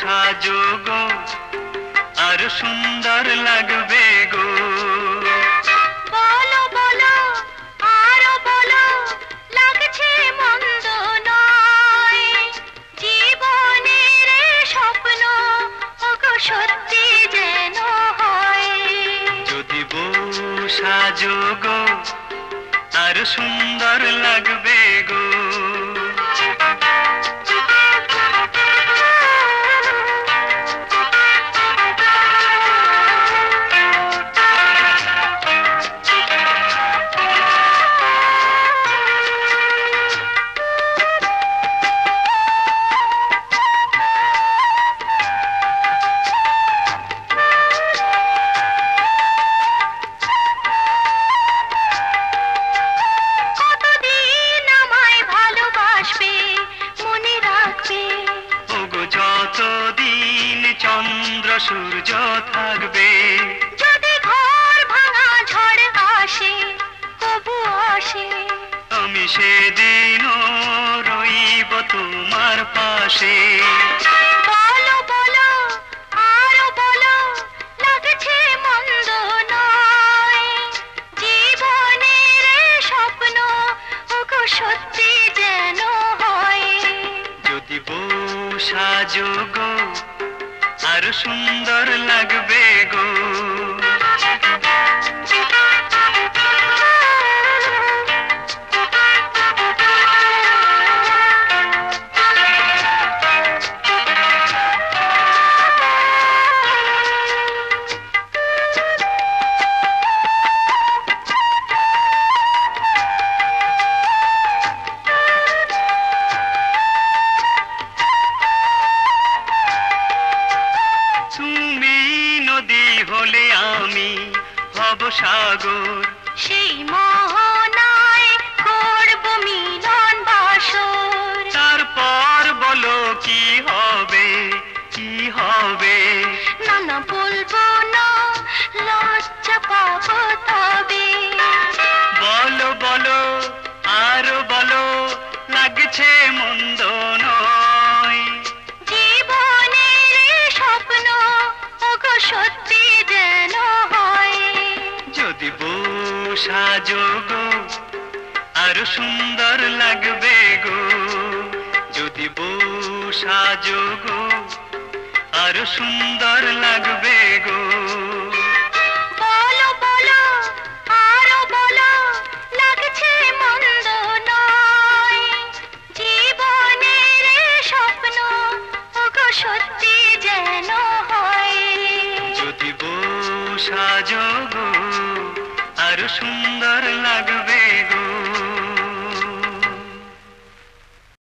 সাজো গো আর সুন্দর লাগবে গো। বলো বলো আরও বলো লাগছে মন্দ নয়। জীবনের স্বপ্ন ওগো সত্যি যেন হয়। যদি বউ সাজো গো আর সুন্দর লাগবে গো। সূর্য থাকবে। যদি ঘর ভাঙা ঝড় আসে তবু আসে। আমি সেদিনও রইব তোমার পাশে। বলো বলো আরও বলো লাগছে মন্দ নয়। জীবনের স্বপ্ন ওগো সত্যি যেন হয়। যদি বউ সাজো গো আর সুন্দর লাগবে গো। সাগর। সেই মোহনায় যদি বউ সাজো গো আরও সুন্দর লাগবে গো। যদি বউ সাজো গো আরও সুন্দর লাগবে গো। সত্যি যেন হয়। যদি বউ সাজো গো আরও সুন্দর লাগবে